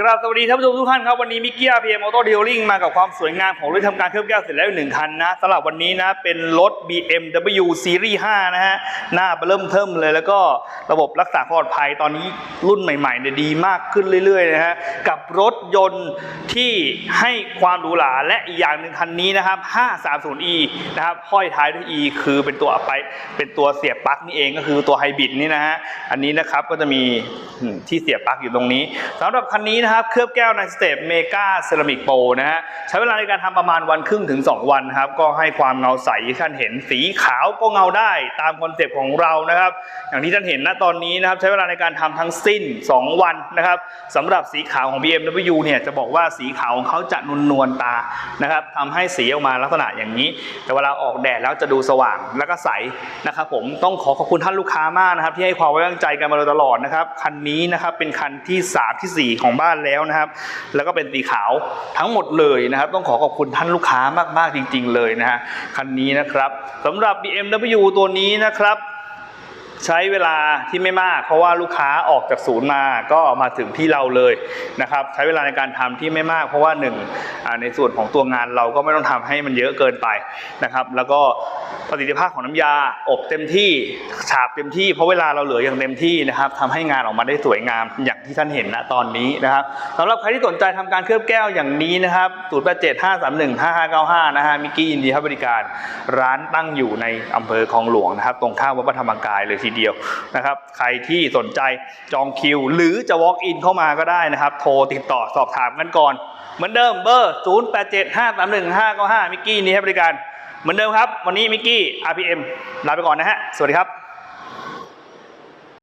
กราบสวัสดีท่านผู้ชมทุกท่านครับ วันนี้มิกกี้อาร์พีเอ็มออโต้เดลลิงมากับความสวยงามของรถทำการเคลือบแก้วเสร็จแล้วหนึ่งคันนะสำหรับวันนี้นะเป็นรถ BMW Series 5 นะฮะ หน้าเริ่มเทิมเลยแล้วก็ระบบรักษาความปลอดภัยตอนนี้รุ่นใหม่ๆเนี่ยดีมากขึ้นเรื่อยๆนะฮะ กับรถยนต์ที่ให้ความหรูหราและอีกอย่างหนึ่งคันนี้นะครับ 530e นะครับห้อยท้ายด้วย e คือเป็นตัวไปเป็นตัวเสียบปลั๊กนี่เองก็คือตัวไฮบริดนี่นะฮะอันนี้นะครับก็จะมีที่เสียบปลั๊กอยู่ตรงนี้สำหรับคันนี้นะครับเคลือบแก้วในสเตปเมกาเซรามิกโปนะฮะใช้เวลาในการทำประมาณวันครึ่งถึง 2 วันครับก็ให้ความเงาใสที่ท่านเห็นสีขาวก็เงาได้ตามคอนเซปต์ของเรานะครับ อย่างที่ท่านเห็นณตอนนี้นะครับใช้เวลาในการทำทั้งสิ้น 2 วันนะครับสำหรับสีขาวของ BMW เนี่ยจะบอกว่าสีขาวของเขาจะนวลๆตานะครับทำให้สีออกมาลักษณะอย่างนี้ แต่เวลาออกแดดแล้วจะดูสว่างแล้วก็ใสนะครับผมต้องขอขอบคุณท่านลูกค้ามากนะครับที่ให้ความไว้วางใจกันมาโดยตลอดนะครับคันนี้นะครับเป็นคันที่สามที่สี่ของบ้านแล้วนะครับ แล้วก็เป็นสีขาวทั้งหมดเลยนะครับ ต้องขอขอบคุณท่านลูกค้ามากๆจริง ๆ เลยนะฮะคันนี้นะครับสำหรับ BMW ตัวนี้นะครับใช้เวลาที่ไม่มาก เพราะว่าลูกค้าออกจากศูนย์มาก็มาถึงที่เราเลยนะครับ ใช้เวลาในการทำที่ไม่มาก เพราะว่าหนึ่ง ในส่วนของตัวงานเราก็ไม่ต้องทำให้มันเยอะเกินไปนะครับ แล้วก็ประสิทธิภาพของน้ำยาอบเต็มที่ฉาบเต็มที่เพราะเวลาเราเหลืออย่างเต็มที่นะครับทำให้งานออกมาได้สวยงามอย่างที่ท่านเห็นณตอนนี้นะครับสำหรับใครที่สนใจทำการเคลือบแก้วอย่างนี้นะครับ0 8 7 5 3 1 5 5 9 5นะฮะมิกกี้ยินดีให้บริการร้านตั้งอยู่ในอำเภอคลองหลวงนะครับ ตรงข้ามวัดพระธรรมกายเลยทีเดียวนะครับใครที่สนใจจองคิว หรือจะ walk in เข้ามาก็ได้นะครับ โทรติดต่อสอบถามกันก่อน เหมือนเดิมเบอร์0 8 7 5 3 1 5 9 5มิกกี้นี้ให้บริการ เหมือนเดิมครับ วันนี้มิกกี้ RPM ลาไปก่อนนะฮะ สวัสดีครับ